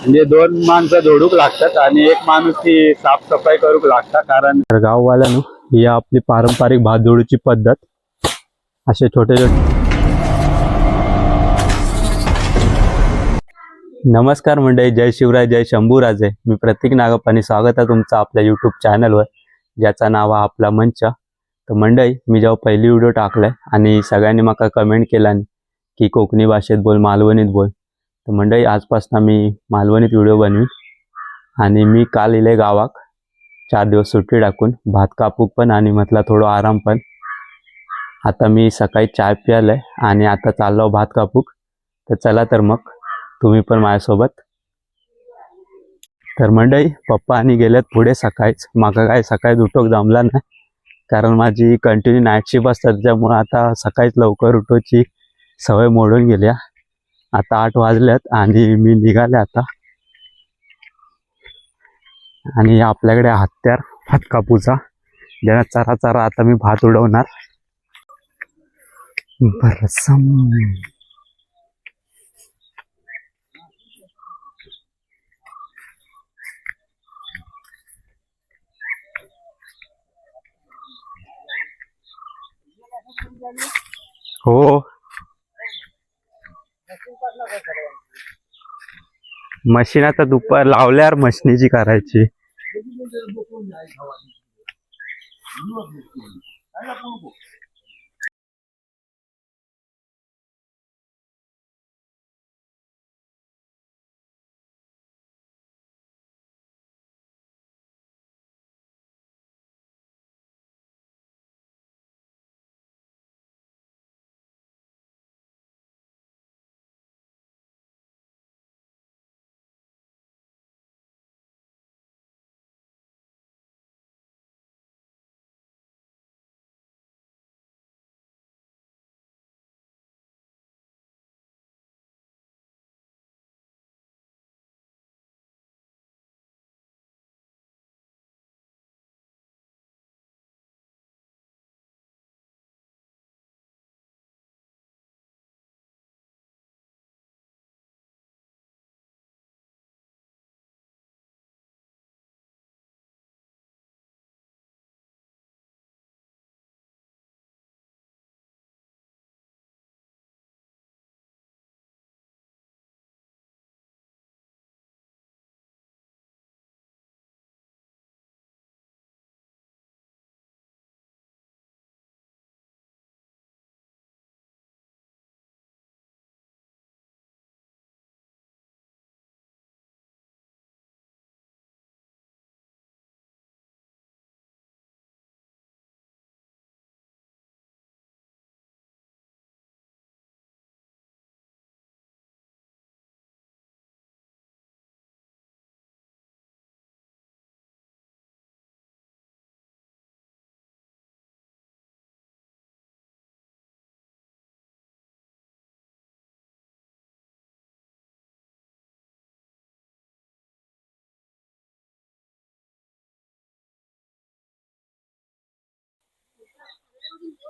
म्हणजे दोन माणसं झोडूक लागतात आणि एक माणूस ती साफसफाई करूक लागतात कारण गाववाल्यानं ही आपली पारंपरिक भात जोडूची पद्धत. असे छोटे छोटे नमस्कार मंडळी जय शिवराय जय शंभूराजे. मी प्रतीक नागप्पानी स्वागत आहे तुमचं आपल्या यूट्यूब चॅनलवर ज्याचं नाव आहे आपला मंच. तर मंडळी मी जेव्हा पहिली व्हिडिओ टाकलाय आणि सगळ्यांनी मला कमेंट केला की कोकणी भाषेत बोल मालवणीत बोल. तर मंडळी आजपासून मी मालवणीत व्हिडिओ बनवीन आणि मी काल इले गावाक चार दिवस सुट्टी टाकून भात कापूक पण आणि म्हटलं थोडं आराम पण. आता मी सकाळी चाय प्यायलाय आणि आता चाललो भात कापूक. तर चला तर मग तुम्ही पण माझ्यासोबत. तर मंडळी पप्पा आणि गेलेत पुढे सकाळीच. माका काय सकाळी उठोक जमला नाही. कारण माझी कंटिन्यू नाईट शिफ्ट असतात त्यामुळं आता सकाळीच लवकर उठोची सवय मोडून गेल्या. आता आठ वाजल्यात आणि मी निघाले आता. आणि आपल्याकडे हत्यार भात कापूचा ज्याला चारा चारा आता मी भात उडवणार. बरसम हो. मशीन आता दुपार लावल्यावर मशनीची करायची.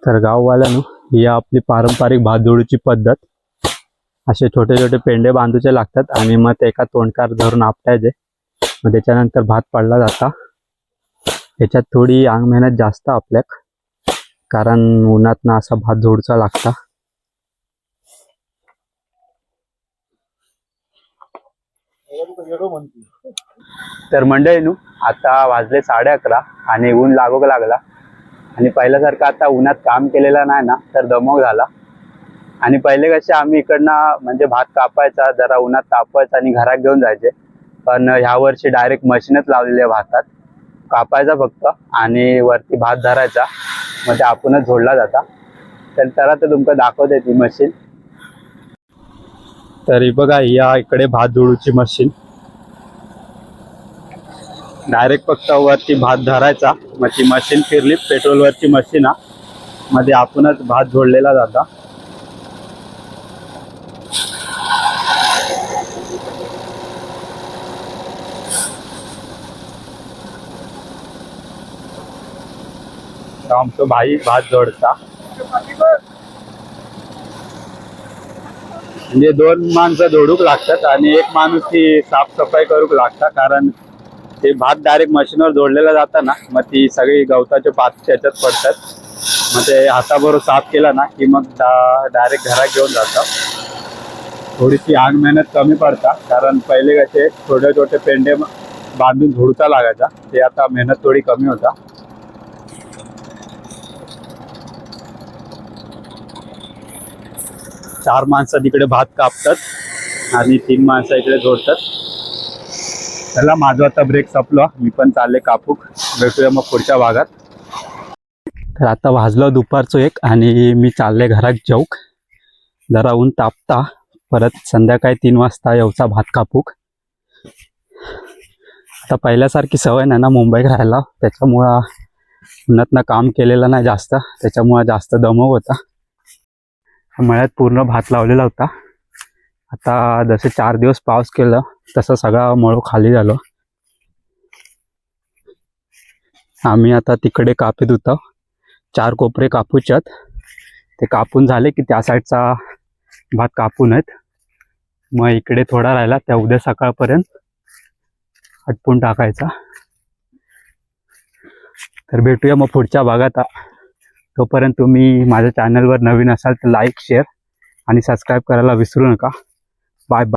तर गाववाल्यानं ही आपली पारंपरिक भात जोडूची पद्धत. असे छोटे छोटे पेंडे बांधूचे लागतात आणि मग ते एका तोंडकार धरून आपटायचे. मग त्याच्यानंतर भात पडला जाता. याच्यात थोडी अंग मेहनत जास्त आपल्याक कारण उन्हातनं असा भात जोडचा लागता. तर मंडळीनू आता वाजले साडे अकरा आणि ऊन लागोक लागला. आणि पहिल्यासारखं आता उन्हात काम केलेलं नाही ना तर दमक झाला. आणि पहिले कसे आम्ही इकडनं म्हणजे भात कापायचा जरा उन्हात तापवायचा आणि घरात घेऊन जायचे. पण ह्या वर्षी डायरेक्ट मशीनच लावलेली आहे भातात. कापायचा फक्त आणि वरती भात धरायचा. मग ते आपणच झोडला जाता. तर त्याला तर तुमका दाखवते ती मशीन तरी बघा या इकडे भात झोडूची मशीन डायरेक्ट फक्त वरती भात धरायचा. मग ती मशीन फिरली पेट्रोलवरची मशीन हा. मध्ये आपणच भात जोडलेला जाता तो भाई भात जोडता म्हणजे दोन माणसं झोडूक लागतात आणि एक माणूस ती साफसफाई करूक लागता कारण ते भात डायरेक्ट मशीनवर जोडलेला जाता ना मग ती सगळी गवताचे पात त्याच्यात पडतात. मग ते हाताबरोबर साफ केला ना की मग डायरेक्ट घरात घेऊन जातात थोडीशी आग मेहनत कमी पडता कारण पहिले कसे छोटे छोटे पेंडे बांधून धुडता लागायचा ते आता मेहनत थोडी कमी होता. चार माणसं तिकडे भात कापतात आणि तीन माणसं इकडे जोडतात. चला माझा आता ब्रेक संपलो. मी पण चालले कापूक. भेटूया मग पुढच्या भागात. तर आता वाजलं दुपारचं एक आणि मी चालले घरात जाऊक जरा ऊन तापता. परत संध्याकाळी तीन वाजता येऊचा भात कापूक. आता पहिल्यासारखी सवय नाही ना मुंबईत राहायला. त्याच्यामुळं उन्हातनं काम केलेलं नाही जास्त. त्याच्यामुळं जास्त दमक होता. मळ्यात पूर्ण भात लावलेला होता. आता जसे चार दिवस पाऊस केलं तसं सगळा मळू खाली झालो. आम्ही आता तिकडे कापीत होतो चार कोपरे कापूच्यात. ते कापून झाले की त्या साईडचा भात कापून आहेत. मग इकडे थोडा राहिला त्या उद्या सकाळपर्यंत आटपून टाकायचा. तर भेटूया मग पुढच्या भागात. तोपर्यंत तुम्ही माझ्या चॅनलवर नवीन असाल तर लाईक शेअर आणि सबस्क्राईब करायला विसरू नका. Bye bye.